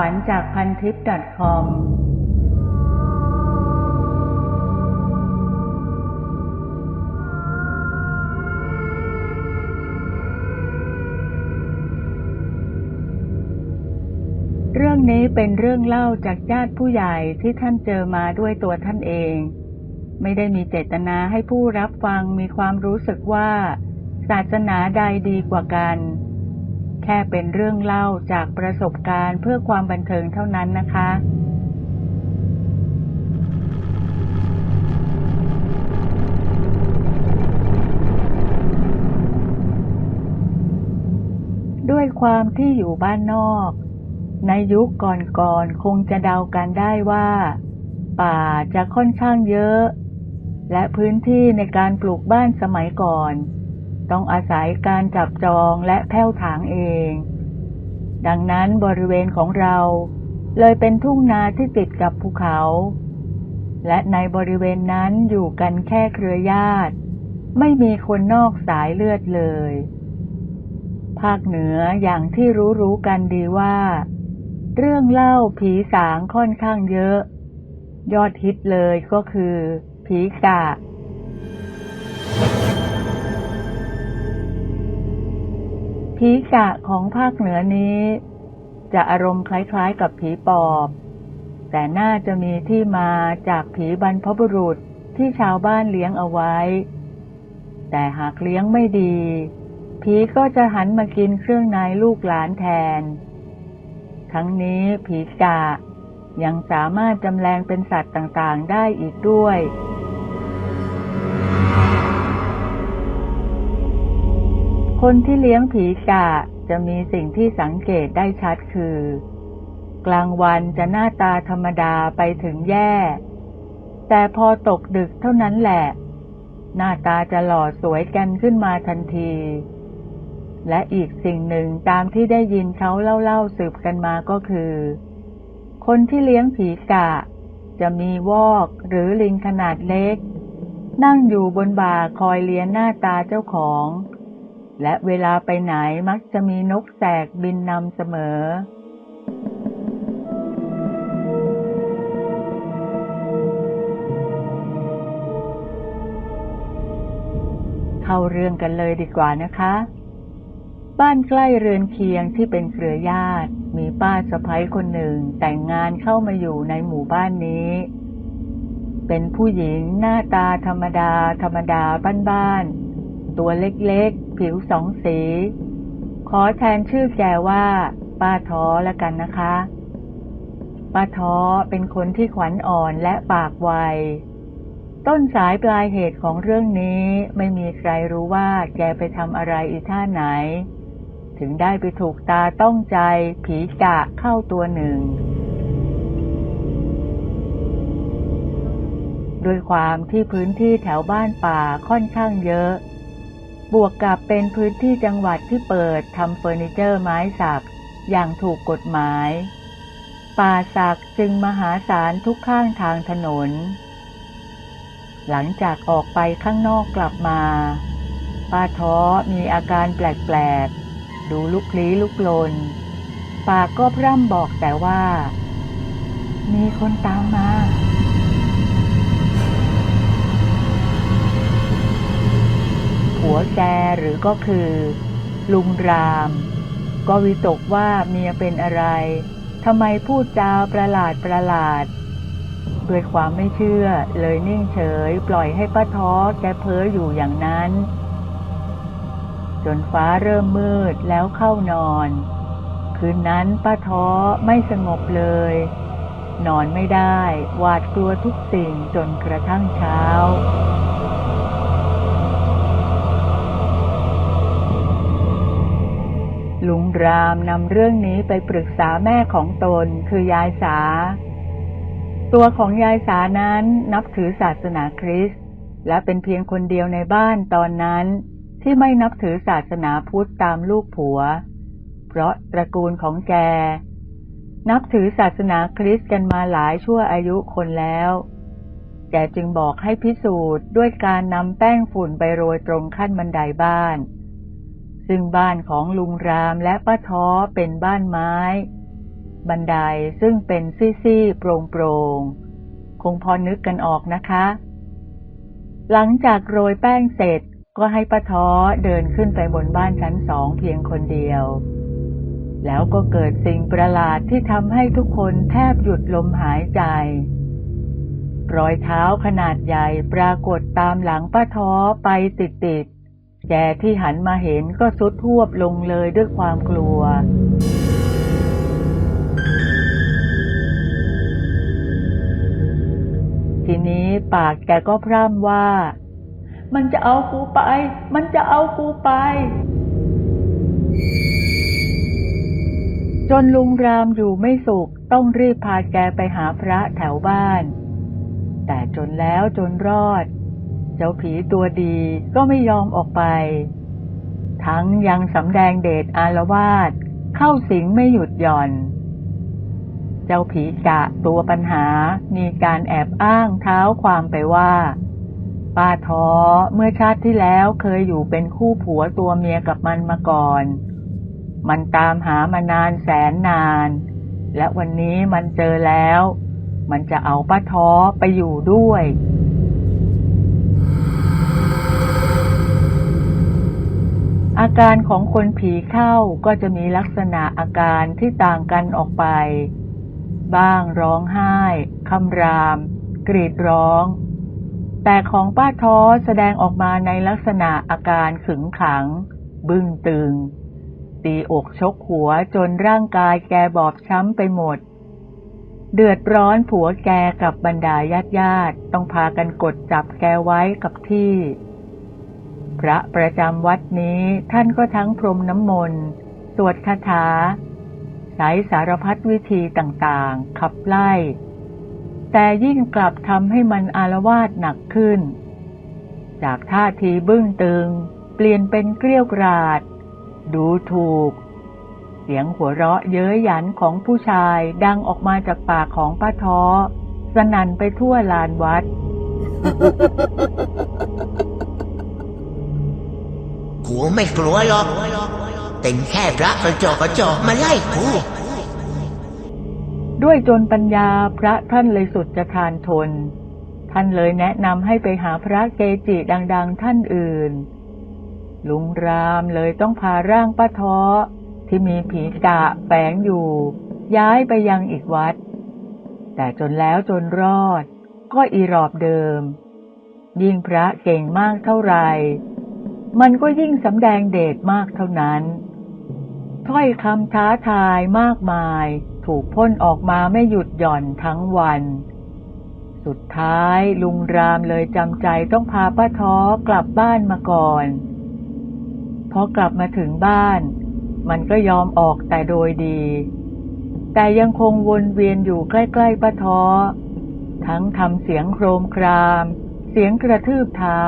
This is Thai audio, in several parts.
วัญจากพันทิป .com เรื่องนี้เป็นเรื่องเล่าจากญาติผู้ใหญ่ที่ท่านเจอมาด้วยตัวท่านเอง ไม่ได้มีเจตนาให้ผู้รับฟังมีความรู้สึกว่า ศาสนาใดดีกว่ากัน แค่เป็นเรื่องเล่าจากประสบการณ์เพื่อความบันเทิงเท่านั้นนะคะด้วยความที่อยู่บ้านนอก ในยุคก่อนๆคงจะเดากันได้ว่า ป่าจะค่อนข้างเยอะ และพื้นที่ในการปลูกบ้านสมัยก่อน ต้องอาศัยการจับจองและแผ้วถางเอง ดังนั้นบริเวณของเราเลยเป็นทุ่งนาที่ติดกับภูเขา และในบริเวณนั้นอยู่กันแค่เครือญาติ ไม่มีคนนอกสายเลือดเลย ภาคเหนืออย่างที่รู้ๆกันดีว่า เรื่องเล่าผีสางค่อนข้างเยอะ ยอดฮิตเลยก็คือ ผีกะ ผีกะของภาคเหนือนี้ จะอารมณ์คล้ายๆกับผีปอบ แต่น่าจะมีที่มาจากผีบรรพบุรุษที่ชาวบ้านเลี้ยงเอาไว้ แต่หากเลี้ยงไม่ดี ผีก็จะหันมากินเครื่องในลูกหลานแทน ทั้งนี้ผีกะยังสามารถจำแรงเป็นสัตว์ต่างๆได้อีกด้วย คนที่เลี้ยงผีกะจะมีสิ่งที่สังเกตได้ชัดคือ กลางวันจะหน้าตาธรรมดาไปถึงแย่ แต่พอตกดึกเท่านั้นแหละ หน้าตาจะหล่อสวยกันขึ้นมาทันที และอีกสิ่งหนึ่งตามที่ได้ยินเขาเล่าๆสืบกันมาก็คือ คนที่เลี้ยงผีกะ จะมีวอกหรือลิงขนาดเล็ก นั่งอยู่บนบ่าคอยเลี้ยงหน้าตาเจ้าของ และเวลาไปไหนมักจะมีนกแสกบินนำเสมอ เข้าเรื่องกันเลยดีกว่านะคะ บ้านใกล้เรือนเคียงที่เป็นเครือญาติ มีป้าสะพ้ยคนหนึ่งแต่งงานเข้ามาอยู่ในหมู่บ้านนี้ เป็นผู้หญิงหน้าตาธรรมดา ธรรมดาบ้านๆ ตัวเล็กๆ ผิวสองสี ขอแทนชื่อแกว่า ป้าท้อละกันนะคะ ป้าท้อเป็นคนที่ขวัญอ่อนและปากไว ต้นสายปลายเหตุของเรื่องนี้ไม่มีใครรู้ว่าแกไปทำอะไรอีท่าไหน ถึงได้ไปถูกตาต้องใจ ผีกะเข้าตัวหนึ่งด้วยความที่พื้นที่แถวบ้านป่าค่อนข้างเยอะ บวกกับเป็นพื้นที่จังหวัดที่เปิดทำเฟอร์นิเจอร์ไม้สัก อย่างถูกกฎหมาย ป่าสักจึงมหาศาลทุกข้างทางถนน หลังจากออกไปข้างนอกกลับมา ป้าท้อมีอาการแปลกๆ ดูลุกลี้ลุกลน ปากก็พร่ำบอกแต่ว่า มีคนตามมา ผัวแกหรือก็คือ ลุงราม ก็วิตกว่าเมียเป็นอะไรทำไมพูดจาประหลาดประหลาดด้วยความไม่เชื่อเลยนิ่งเฉย ปล่อยให้ป้าท้อแกเพ้ออยู่อย่างนั้น จนฟ้าเริ่มมืดแล้วเข้านอน คืนนั้นป้าท้อไม่สงบเลย นอนไม่ได้ หวาดกลัวทุกสิ่งจนกระทั่งเช้า ลุงรามนำเรื่องนี้ไปปรึกษาแม่ของตนคือยายสา ตัวของยายสานั้นนับถือศาสนาคริสต์และเป็นเพียงคนเดียวในบ้านตอนนั้น ที่ไม่นับถือศาสนาพุทธตามลูกผัว เพราะตระกูลของแก นับถือศาสนาคริสต์กันมาหลายชั่วอายุคนแล้วแกจึงบอกให้พิสูจน์ด้วยการนำแป้งฝุ่นไปโรยตรงขั้นบันไดบ้าน ซึ่งบ้านของลุงรามและป้าท้อเป็นบ้านไม้ บันไดซึ่งเป็นซี่ๆโปร่งๆคงพอนึกกันออกนะคะ หลังจากโรยแป้งเสร็จก็ให้ป้าท้อเดินขึ้นไปบนบ้านชั้นสองเพียงคนเดียว แล้วก็เกิดสิ่งประหลาดที่ทำให้ทุกคนแทบหยุดลมหายใจ รอยเท้าขนาดใหญ่ปรากฏตามหลังป้าท้อไปติดๆ แกที่หันมาเห็นก็สุดทวบลงเลยด้วยความกลัว ทีนี้ปากแกก็พร่ำว่า มันจะเอากูไป มันจะเอากูไป จนลุงรามอยู่ไม่สุขต้องรีบพาแกไปหาพระแถวบ้าน แต่จนแล้วจนรอด จ้าผีตัวดีก็ไม่ยอมออกไป ทั้งยังสำแดงเดชอารวาสเข้าสิงไม่หยุดหย่อน เจ้าผีกะตัวปัญหามีการแอบอ้างเท้าความไปว่าป้าท้อเมื่อชาติที่แล้วเคยอยู่เป็นคู่ผัวตัวเมียกับมันมาก่อน มันตามหามานานแสนนาน และวันนี้มันเจอแล้ว มันจะเอาป้าท้อไปอยู่ด้วย อาการของคนผีเข้าก็จะมีลักษณะอาการที่ต่างกันออกไป บ้างร้องไห้คำราม กรีดร้อง แต่ของป้าท้อแสดงออกมาในลักษณะอาการขึงขัง บึ้งตึง ตีอกชกหัวจนร่างกายแกบอบช้ำไปหมด เดือดร้อนผัวแกกับบรรดาญาติญาติๆต้องพากันกดจับแกไว้กับที่ พระประจำวัดนี้ท่านก็ทั้งพรมน้ำมนต์สวดคาถาใช้สารพัดวิธีต่างๆ ขับไล่ แต่ยิ่งกลับทำให้มันอารวาสหนักขึ้น จากท่าทีบึ้งตึง เปลี่ยนเป็นเกลี้ยวกราด ดูถูก เสียงหัวเราะเย้ยหยันของผู้ชายดังออกมาจากปากของป้าท้อ สนั่นไปทั่วลานวัด กูไม่กลัวหรอกเป็นแค่พระกระจอกกระจอกมาไล่กู ด้วยจนปัญญาพระท่านเลยสุดจะทานทน ท่านเลยแนะนำให้ไปหาพระเกจิดัง ๆ ท่านอื่น ลุงรามเลยต้องพาร่างป้าท้อที่มีผีกะแฝงอยู่ ย้ายไปยังอีกวัด แต่จนแล้วจนรอด ก็อีรอบเดิม ยิ่งพระเก่งมากเท่าไหร่ มันก็ยิ่งสำแดงเดชมากเท่านั้น ถ้อยคำท้าทายมากมาย ถูกพ่นออกมาไม่หยุดหย่อนทั้งวัน สุดท้ายลุงรามเลยจำใจต้องพาป้าท้อกลับบ้านมาก่อน พอกลับมาถึงบ้าน มันก็ยอมออกแต่โดยดี แต่ยังคงวนเวียนอยู่ใกล้ๆป้าท้อ ทั้งทำเสียงโครมคราม เสียงกระทืบเท้า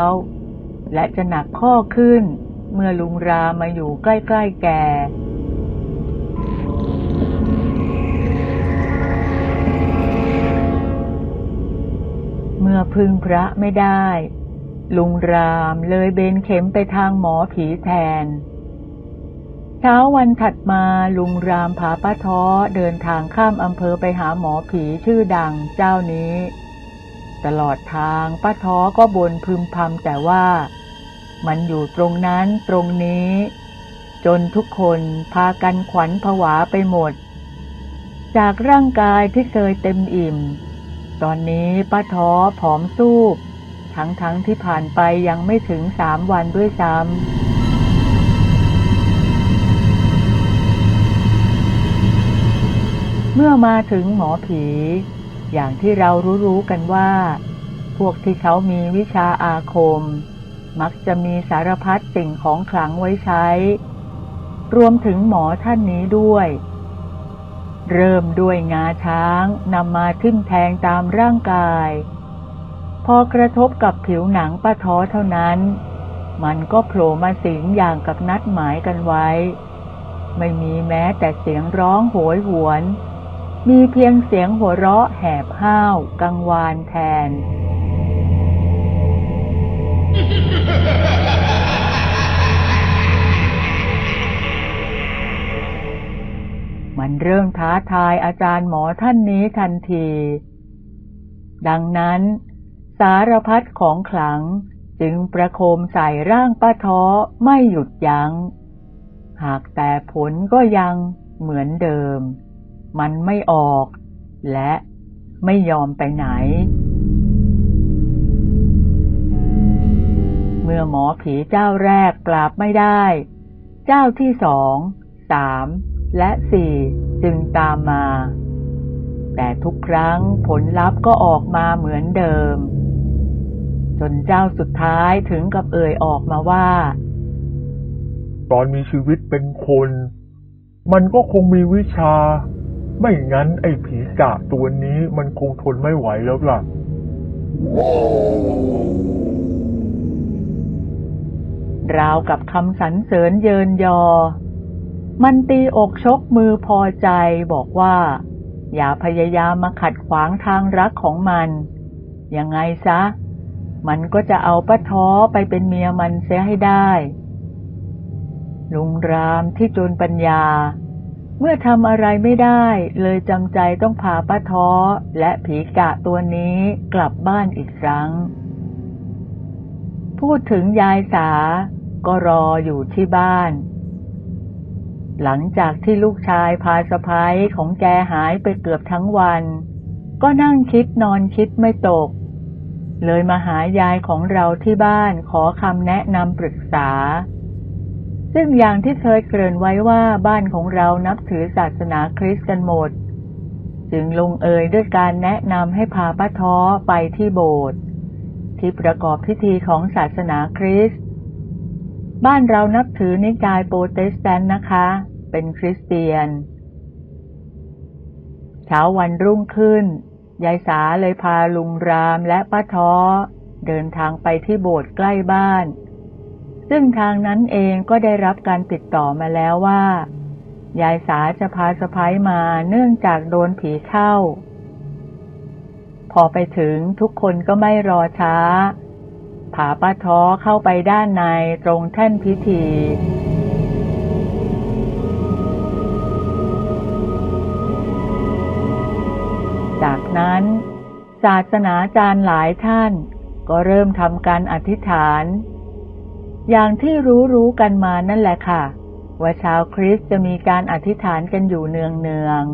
และจะหนักข้อขึ้น เมื่อลุงรามมาอยู่ใกล้ๆแกเมื่อพึ่งพระไม่ได้ ลุงรามเลยเบนเข็มไปทางหมอผีแทน เช้าวันถัดมาลุงรามพาป้าท้อเดินทางข้ามอำเภอไปหาหมอผีชื่อดังเจ้านี้ ตลอดทางป้าท้อก็บ่นพึมพำแต่ว่า มันอยู่ตรงนั้นตรงนี้ จนทุกคนพากันขวัญผวาไปหมด จากร่างกายที่เคยเต็มอิ่ม ตอนนี้ป้าท้อผอมซูบทั้งๆทที่ผ่านไปยังไม่ถึงสามวันด้วยซ้ำเมื่อมาถึงหมอผี อย่างที่เรารู้ๆกันว่า พวกที่เขามีวิชาอาคม มักจะมีสารพัดสิ่งของขลังไว้ใช้ รวมถึงหมอท่านนี้ด้วย เริ่มด้วยงาช้างนำมาทิ่มแทงตามร่างกาย พอกระทบกับผิวหนังป้าท้อเท่านั้น มันก็โผล่มาสิงอย่างกับนัดหมายกันไว้ ไม่มีแม้แต่เสียงร้องโหยหวน มีเพียงเสียงหัวเราะแหบห้าว กังวานแทน มันเริ่มท้าทายอาจารย์หมอท่านนี้ทันที ดังนั้น สารพัดของขลังจึงประโคมใส่ร่างป้าท้อไม่หยุดยัง้ง หากแต่ผลก็ยังเหมือนเดิม มันไม่ออก และไม่ยอมไปไหน มื่อหมอผีเจ้าแรกปราบไม่ได้ เจ้าที่สองสามและสี่จึงตามมา แต่ทุกครั้งผลลัพธ์ก็ออกมาเหมือนเดิม จนเจ้าสุดท้ายถึงกับเอ่ยออกมาว่า ตอนมีชีวิตเป็นคน มันก็คงมีวิชา ไม่งั้นไอ้ผีกะตัวนี้มันคงทนไม่ไหวแล้วล่ะ ราวกับคำสรรเสริญเยินยอ มันตีอกชกมือพอใจบอกว่า อย่าพยายามมาขัดขวางทางรักของมัน ยังไงซะ มันก็จะเอาป้าท้อไปเป็นเมียมันเสียให้ได้ ลุงรามที่จนปัญญา เมื่อทำอะไรไม่ได้เลยจำใจต้องพาป้าท้อและผีกะตัวนี้กลับบ้านอีกครั้งพูดถึงยายสา ก็รออยู่ที่บ้าน หลังจากที่ลูกชายพาสะพ้ายของแกหายไปเกือบทั้งวัน ก็นั่งคิดนอนคิดไม่ตก เลยมาหายายของเราที่บ้านขอคำแนะนำปรึกษา ซึ่งอย่างที่เคยเกริ่นไว้ว่าบ้านของเรานับถือศาสนาคริสต์กันหมด จึงลงเอยด้วยการแนะนำให้พาป้าท้อไปที่โบสถ์ที่ประกอบพิธีของศาสนาคริสต์ บ้านเรานับถือนิกายโปรเตสแตนต์นะคะ เป็นคริสเตียน เช้าวันรุ่งขึ้น ยายสาเลยพาลุงรามและป้าท้อ เดินทางไปที่โบสถ์ใกล้บ้าน ซึ่งทางนั้นเองก็ได้รับการติดต่อมาแล้วว่า ยายสาจะพาสะพ้ายมาเนื่องจากโดนผีเข้า พอไปถึงทุกคนก็ไม่รอช้า ผาป้าท้อเข้าไปด้านในตรงแท่นพิธีจากนั้นศาสนาจารย์หลายท่าน ก็เริ่มทำการอธิษฐาน อย่างที่รู้รู้กันมานั่นแหละค่ะ ว่าชาวคริสต์จะมีการอธิษฐานกันอยู่เนือง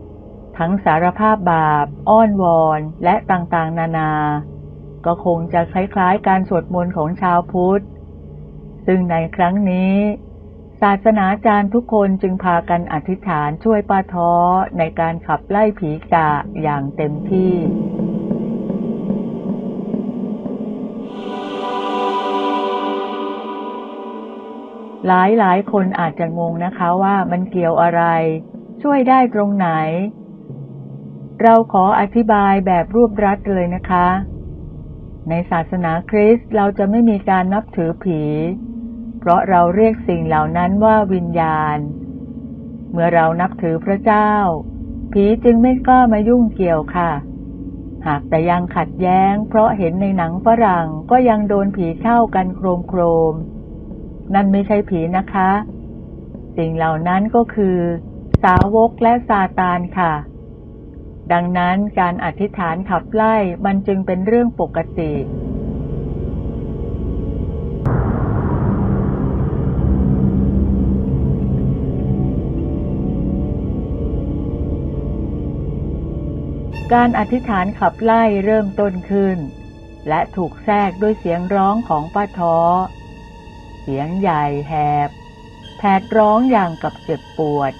ๆทั้งสารภาพบาป อ้อนวอน และต่างๆ นานา ก็คงจะคล้ายๆการสวดมนต์ของชาวพุทธ ซึ่งในครั้งนี้ ศาสนาจารย์ทุกคนจึงพากันอธิษฐานช่วยป้าท้อในการขับไล่ผีกะอย่างเต็มที่หลายหลายๆคนอาจจะงงนะคะว่ามันเกี่ยวอะไร ช่วยได้ตรงไหน เราขออธิบายแบบรวบรัดเลยนะคะ ในศาสนาคริสต์เราจะไม่มีการนับถือผี เพราะเราเรียกสิ่งเหล่านั้นว่าวิญญาณ เมื่อเรานับถือพระเจ้า ผีจึงไม่กล้ามายุ่งเกี่ยวค่ะ หากแต่ยังขัดแย้ง เพราะเห็นในหนังฝรั่งก็ยังโดนผีเข้ากันโครมโครม นั่นไม่ใช่ผีนะคะ สิ่งเหล่านั้นก็คือ สาวกและซาตานค่ะ ดังนั้นการอธิษฐานขับไล่มันจึงเป็นเรื่องปกติ การอธิษฐานขับไล่เริ่มต้นขึ้น และถูกแทรกด้วยเสียงร้องของป้าท้อ เสียงใหญ่แหบแผดร้องอย่างกับเจ็บปวด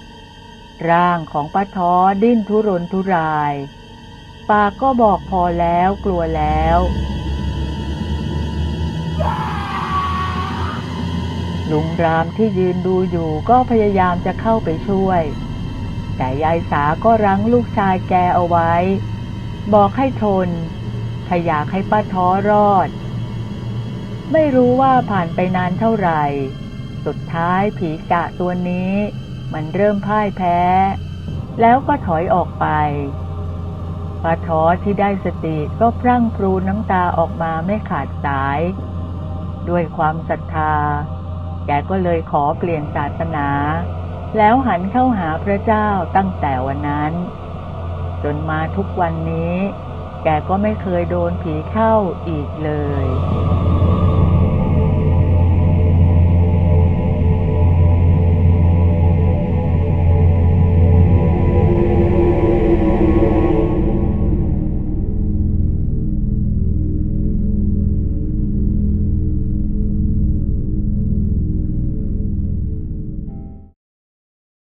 ร่างของป้าท้อดิ้นทุรนทุราย ปากก็บอกพอแล้วกลัวแล้ว ลุงรามที่ยืนดูอยู่ก็พยายามจะเข้าไปช่วย แต่ยายสาก็รั้งลูกชายแกเอาไว้ บอกให้ทน ถ้าอยากให้ป้าท้อรอด ไม่รู้ว่าผ่านไปนานเท่าไหร่ สุดท้ายผีกะตัวนี้ มันเริ่มพ่ายแพ้ แล้วก็ถอยออกไปป้าท้อที่ได้สติก็พรั่งพรูน้ำตาออกมาไม่ขาดสาย ด้วยความศรัทธา แกก็เลยขอเปลี่ยนศาสนา แล้วหันเข้าหาพระเจ้าตั้งแต่วันนั้น จนมาทุกวันนี้ แกก็ไม่เคยโดนผีเข้าอีกเลย